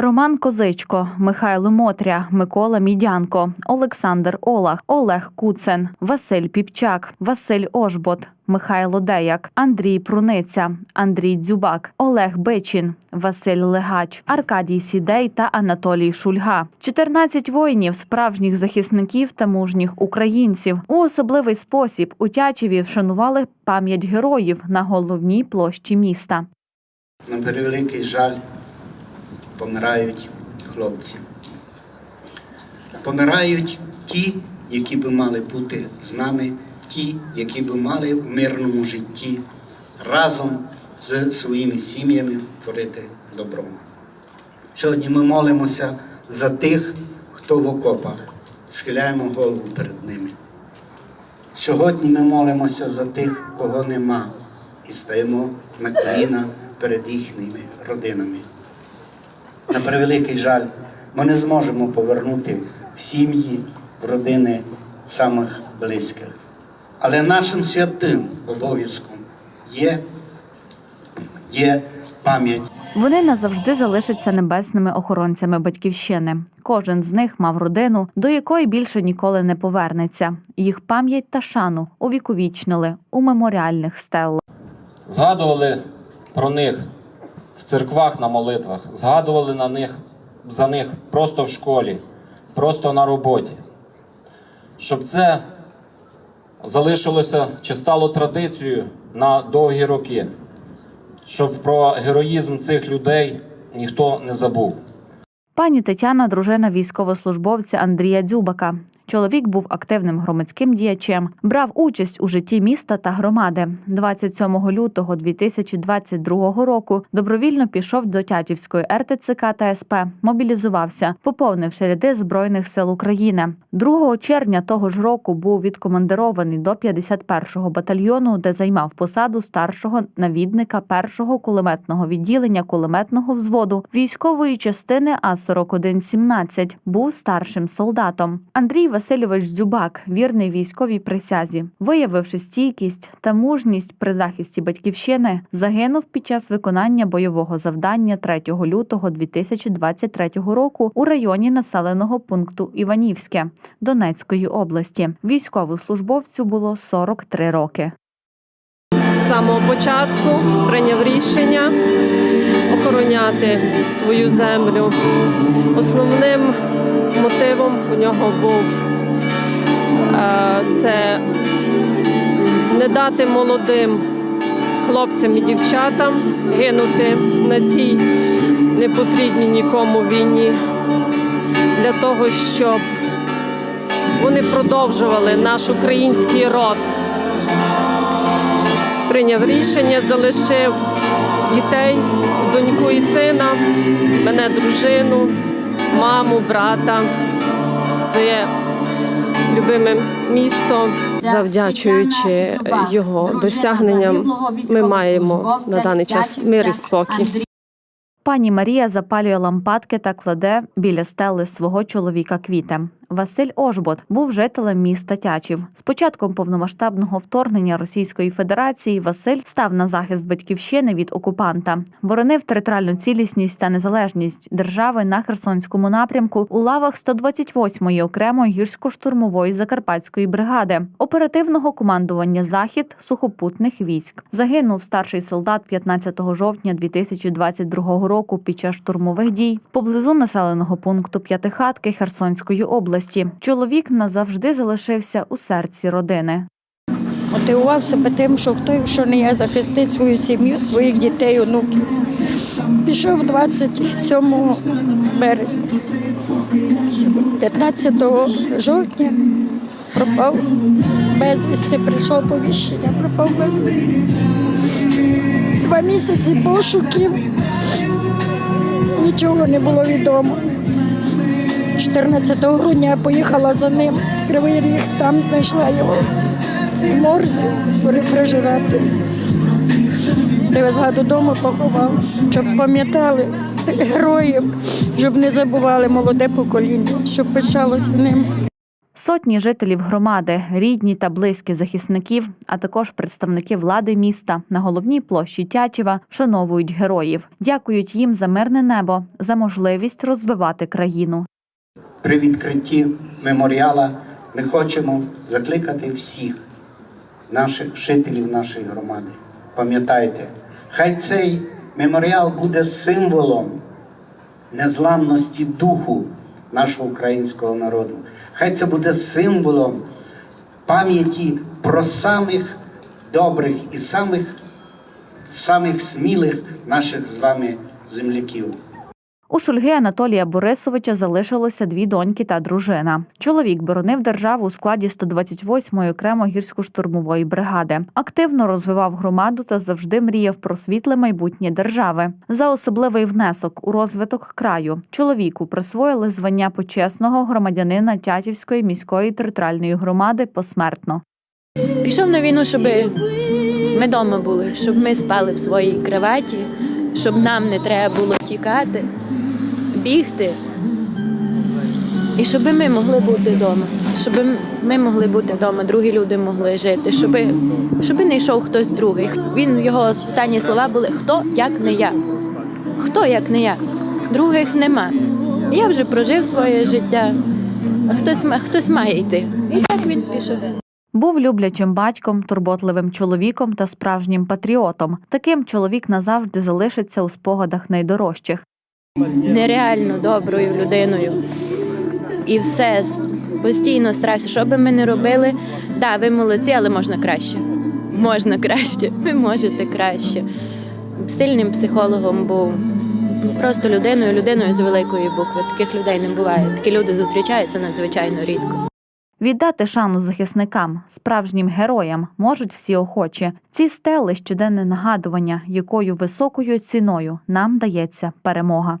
Роман Козичко, Михайло Мотря, Микола Мідянко, Олександр Олах, Олег Куцен, Василь Піпчак, Василь Ожбот, Михайло Деяк, Андрій Пруниця, Андрій Дзюбак, Олег Бичин, Василь Легач, Аркадій Сідей та Анатолій Шульга. 14 воїнів, справжніх захисників та мужніх українців. У особливий спосіб у Тячеві вшанували пам'ять героїв на головній площі міста. На превеликий жаль помирають хлопці. Помирають ті, які би мали бути з нами, ті, які би мали в мирному житті разом з своїми сім'ями творити добро. Сьогодні ми молимося за тих, хто в окопах, схиляємо голову перед ними. Сьогодні ми молимося за тих, кого нема, і стаємо на коліна перед їхніми родинами. На превеликий жаль, ми не зможемо повернути в сім'ї, в родини самих близьких. Але нашим святим обов'язком є, є пам'ять Вони назавжди залишаться небесними охоронцями батьківщини. Кожен з них мав родину, до якої більше ніколи не повернеться. Їх пам'ять та шану увіковічнили у меморіальних стелах. Згадували про них в церквах на молитвах, згадували на них, за них просто в школі, просто на роботі. Щоб це залишилося чи стало традицією на довгі роки, щоб про героїзм цих людей ніхто не забув. Пані Тетяна, дружина військовослужбовця Андрія Дзюбака. Чоловік був активним громадським діячем, брав участь у житті міста та громади. 27 лютого 2022 року добровільно пішов до Тятівської РТЦК та СП, мобілізувався, поповнивши ряди Збройних сил України. 2 червня того ж року був відкомандирований до 51-го батальйону, де займав посаду старшого навідника першого кулеметного відділення кулеметного взводу військової частини А4117. Був старшим солдатом. Андрій Васильович Дзюбак, вірний військовій присязі, виявивши стійкість та мужність при захисті батьківщини, загинув під час виконання бойового завдання 3 лютого 2023 року у районі населеного пункту Іванівське Донецької області. Військовослужбовцю було 43 роки. з самого початку прийняв рішення охороняти свою землю. Основним мотивом у нього був дати молодим хлопцям і дівчатам гинути на цій непотрібній нікому війні для того, щоб вони продовжували наш український род. Прийняв рішення, залишив дітей, доньку і сина, мене дружину, маму, брата, своє любиме місто. Завдячуючи його досягненням, ми маємо на даний час мир і спокій. Пані Марія запалює лампадки та кладе біля стели свого чоловіка квіти. Василь Ожбот був жителем міста Тячів. З початком повномасштабного вторгнення Російської Федерації Василь став на захист батьківщини від окупанта, боронив територіальну цілісність та незалежність держави на Херсонському напрямку у лавах 128-ї окремої гірсько-штурмової закарпатської бригади, оперативного командування захід сухопутних військ. Загинув старший солдат 15 жовтня 2022 року під час штурмових дій поблизу населеного пункту П'ятихатки Херсонської області. Чоловік назавжди залишився у серці родини. Мотивував себе тим, що хто, якщо не я, захистить свою сім'ю, своїх дітей, онуків. Пішов 27 березня. 15 жовтня пропав безвісти, прийшло повіщення, пропав безвісти. Два місяці пошуків, нічого не було відомо. 14 грудня я поїхала за ним в Кривий Ріг, там знайшла його морзі рефрижераторі. Привезла додому, поховала, щоб пам'ятали героїв, щоб не забували молоде покоління, щоб пишалося ним. Сотні жителів громади, рідні та близькі захисників, а також представники влади міста на головній площі Тячева вшановують героїв, дякують їм за мирне небо, за можливість розвивати країну. При відкритті меморіала ми хочемо закликати всіх наших жителів нашої громади. Пам'ятайте, хай цей меморіал буде символом незламності духу нашого українського народу. Хай це буде символом пам'яті про самих добрих і самих, самих смілих наших з вами земляків. У Шульги Анатолія Борисовича залишилося дві доньки та дружина. Чоловік боронив державу у складі 128-ї окремо гірсько-штурмової бригади. Активно розвивав громаду та завжди мріяв про світле майбутнє держави. За особливий внесок у розвиток краю чоловіку присвоїли звання почесного громадянина Тятівської міської територіальної громади посмертно. Пішов на війну, щоб ми вдома були, щоб ми спали в своїй кроваті, щоб нам не треба було тікати, бігти. І щоб ми могли бути вдома, щоб ми могли бути вдома, другі люди могли жити, щоб, щоб не йшов хтось другий. Він його останні слова були хто як не я. Хто як не я? Других нема. Я вже прожив своє життя, а хтось, хтось має йти. І так він пішов. Був люблячим батьком, турботливим чоловіком та справжнім патріотом. Таким чоловік назавжди залишиться у спогадах найдорожчих. Нереально доброю людиною. І все постійно старався, що би ми не робили. Да, ви молодці, але можна краще. Можна краще, ви можете краще. Сильним психологом був. Просто людиною, людиною з великої букви. Таких людей не буває. Такі люди зустрічаються надзвичайно рідко. Віддати шану захисникам, справжнім героям можуть всі охочі. Ці стели щоденне нагадування, якою високою ціною нам дається перемога.